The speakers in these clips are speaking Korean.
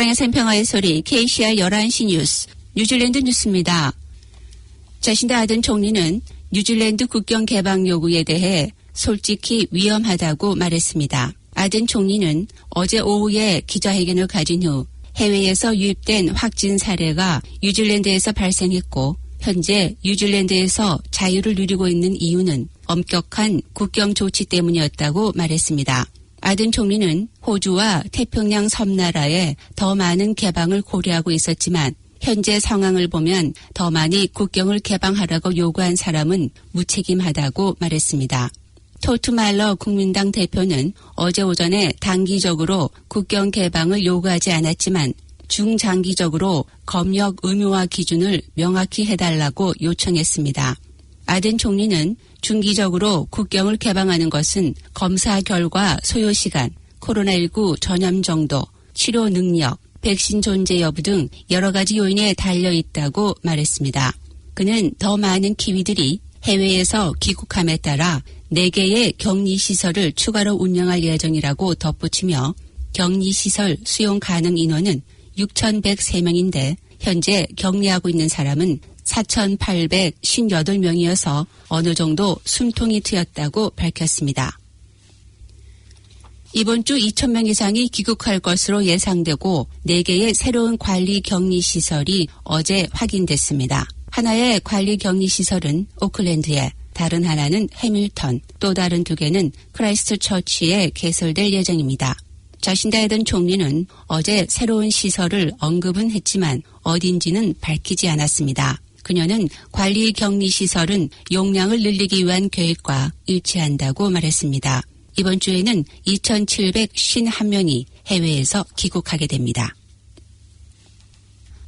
사랑의 샘평화의 소리 KCR 11시 뉴스 뉴질랜드 뉴스입니다. 자신의 아든 총리는 뉴질랜드 국경 개방 요구에 대해 솔직히 위험하다고 말했습니다. 아든 총리는 어제 오후에 기자회견을 가진 후 해외에서 유입된 확진 사례가 뉴질랜드에서 발생했고 현재 뉴질랜드에서 자유를 누리고 있는 이유는 엄격한 국경 조치 때문이었다고 말했습니다. 아든 총리는 호주와 태평양 섬나라에 더 많은 개방을 고려하고 있었지만 현재 상황을 보면 더 많이 국경을 개방하라고 요구한 사람은 무책임하다고 말했습니다. 토트말러 국민당 대표는 어제 오전에 단기적으로 국경 개방을 요구하지 않았지만 중장기적으로 검역 의무화 기준을 명확히 해달라고 요청했습니다. 아든 총리는 중기적으로 국경을 개방하는 것은 검사 결과 소요 시간, 코로나19 전염 정도, 치료 능력, 백신 존재 여부 등 여러 가지 요인에 달려 있다고 말했습니다. 그는 더 많은 키위들이 해외에서 귀국함에 따라 4개의 격리시설을 추가로 운영할 예정이라고 덧붙이며 격리시설 수용 가능 인원은 6,103명인데 현재 격리하고 있는 사람은 4,858명이어서 어느 정도 숨통이 트였다고 밝혔습니다. 이번 주 2,000명 이상이 귀국할 것으로 예상되고 4개의 새로운 관리 격리 시설이 어제 확인됐습니다. 하나의 관리 격리 시설은 오클랜드에 다른 하나는 해밀턴, 또 다른 두 개는 크라이스트 처치에 개설될 예정입니다. 자신다이던 총리는 어제 새로운 시설을 언급은 했지만 어딘지는 밝히지 않았습니다. 그녀는 관리 격리 시설은 용량을 늘리기 위한 계획과 일치한다고 말했습니다. 이번 주에는 2,751명이 해외에서 귀국하게 됩니다.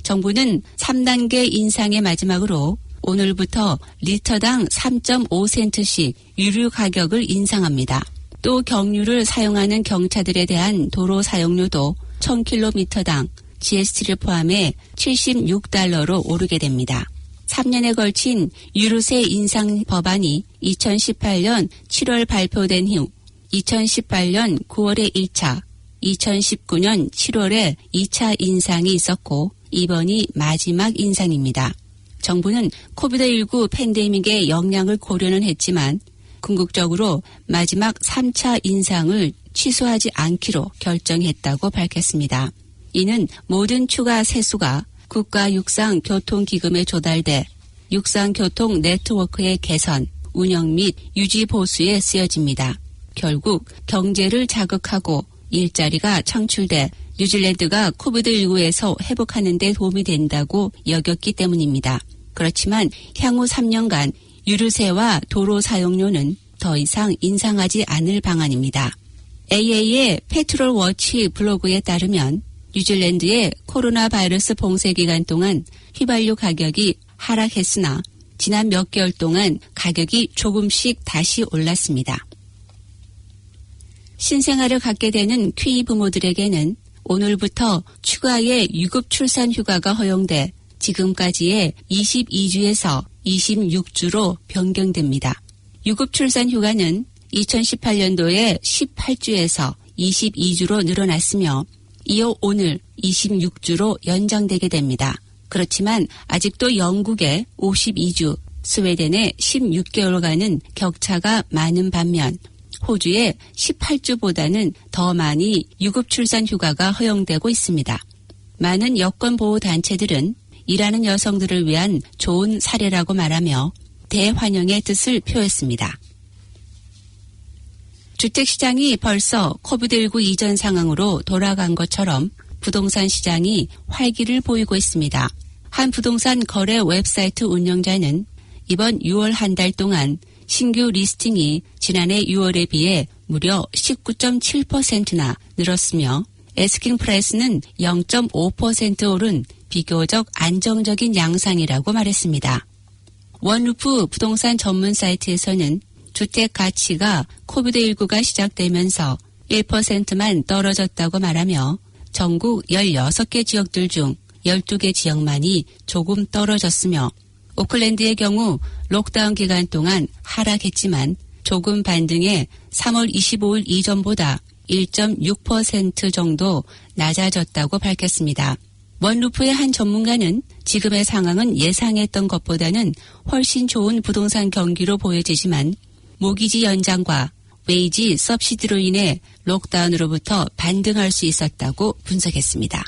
정부는 3단계 인상의 마지막으로 오늘부터 리터당 3.5센트씩 유류 가격을 인상합니다. 또 경유를 사용하는 경차들에 대한 도로 사용료도 1000km당 GST를 포함해 76달러로 오르게 됩니다. 3년에 걸친 유류세 인상 법안이 2018년 7월 발표된 후 2018년 9월에 1차, 2019년 7월에 2차 인상이 있었고 이번이 마지막 인상입니다. 정부는 코비드19 팬데믹의 영향을 고려는 했지만 궁극적으로 마지막 3차 인상을 취소하지 않기로 결정했다고 밝혔습니다. 이는 모든 추가 세수가 국가 육상 교통 기금에 조달돼 육상 교통 네트워크의 개선, 운영 및 유지 보수에 쓰여집니다. 결국 경제를 자극하고 일자리가 창출돼 뉴질랜드가 코비드19에서 회복하는 데 도움이 된다고 여겼기 때문입니다. 그렇지만 향후 3년간 유류세와 도로 사용료는 더 이상 인상하지 않을 방안입니다. AA의 페트롤 워치 블로그에 따르면 뉴질랜드의 코로나 바이러스 봉쇄 기간 동안 휘발유 가격이 하락했으나 지난 몇 개월 동안 가격이 조금씩 다시 올랐습니다. 신생아를 갖게 되는 퀴 부모들에게는 오늘부터 추가의 유급 출산 휴가가 허용돼 지금까지의 22주에서 26주로 변경됩니다. 유급 출산 휴가는 2018년도에 18주에서 22주로 늘어났으며 이어 오늘 26주로 연장되게 됩니다. 그렇지만 아직도 영국의 52주, 스웨덴의 16개월간은 격차가 많은 반면 호주의 18주보다는 더 많이 유급 출산 휴가가 허용되고 있습니다. 많은 여권 보호 단체들은 일하는 여성들을 위한 좋은 사례라고 말하며 대환영의 뜻을 표했습니다. 주택시장이 벌써 코비드19 이전 상황으로 돌아간 것처럼 부동산 시장이 활기를 보이고 있습니다. 한 부동산 거래 웹사이트 운영자는 이번 6월 한 달 동안 신규 리스팅이 지난해 6월에 비해 무려 19.7%나 늘었으며 에스킹 프라이스는 0.5% 오른 비교적 안정적인 양상이라고 말했습니다. 원루프 부동산 전문 사이트에서는 주택 가치가 코비드19가 시작되면서 1%만 떨어졌다고 말하며 전국 16개 지역들 중 12개 지역만이 조금 떨어졌으며 오클랜드의 경우 록다운 기간 동안 하락했지만 조금 반등해 3월 25일 이전보다 1.6% 정도 낮아졌다고 밝혔습니다. 원루프의 한 전문가는 지금의 상황은 예상했던 것보다는 훨씬 좋은 부동산 경기로 보여지지만 모기지 연장과 웨이지 서브시디로 인해 록다운으로부터 반등할 수 있었다고 분석했습니다.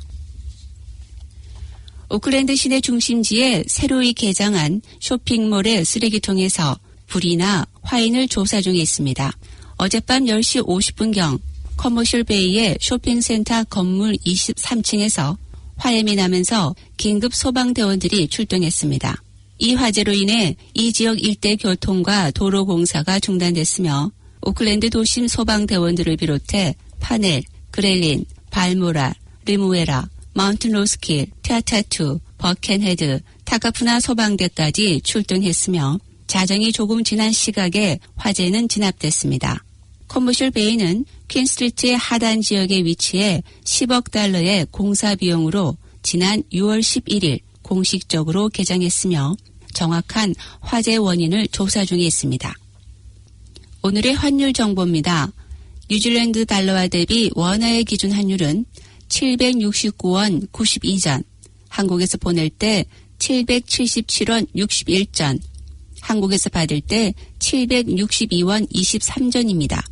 오클랜드 시내 중심지에 새로이 개장한 쇼핑몰의 쓰레기통에서 불이나 화인을 조사 중에 있습니다. 어젯밤 10시 50분경 커머셜 베이의 쇼핑센터 건물 23층에서 화염이 나면서 긴급 소방대원들이 출동했습니다. 이 화재로 인해 이 지역 일대 교통과 도로 공사가 중단됐으며 오클랜드 도심 소방대원들을 비롯해 파넬, 그렐린, 발모라, 리무에라, 마운틴 로스킬, 티아타투, 버켄헤드, 타카푸나 소방대까지 출동했으며 자정이 조금 지난 시각에 화재는 진압됐습니다. 커머셜 베이는 퀸스트리트의 하단 지역에 위치해 10억 달러의 공사 비용으로 지난 6월 11일 공식적으로 개장했으며 정확한 화재 원인을 조사 중에 있습니다. 오늘의 환율 정보입니다. 뉴질랜드 달러와 대비 원화의 기준 환율은 769원 92전, 한국에서 보낼 때 777원 61전, 한국에서 받을 때 762원 23전입니다.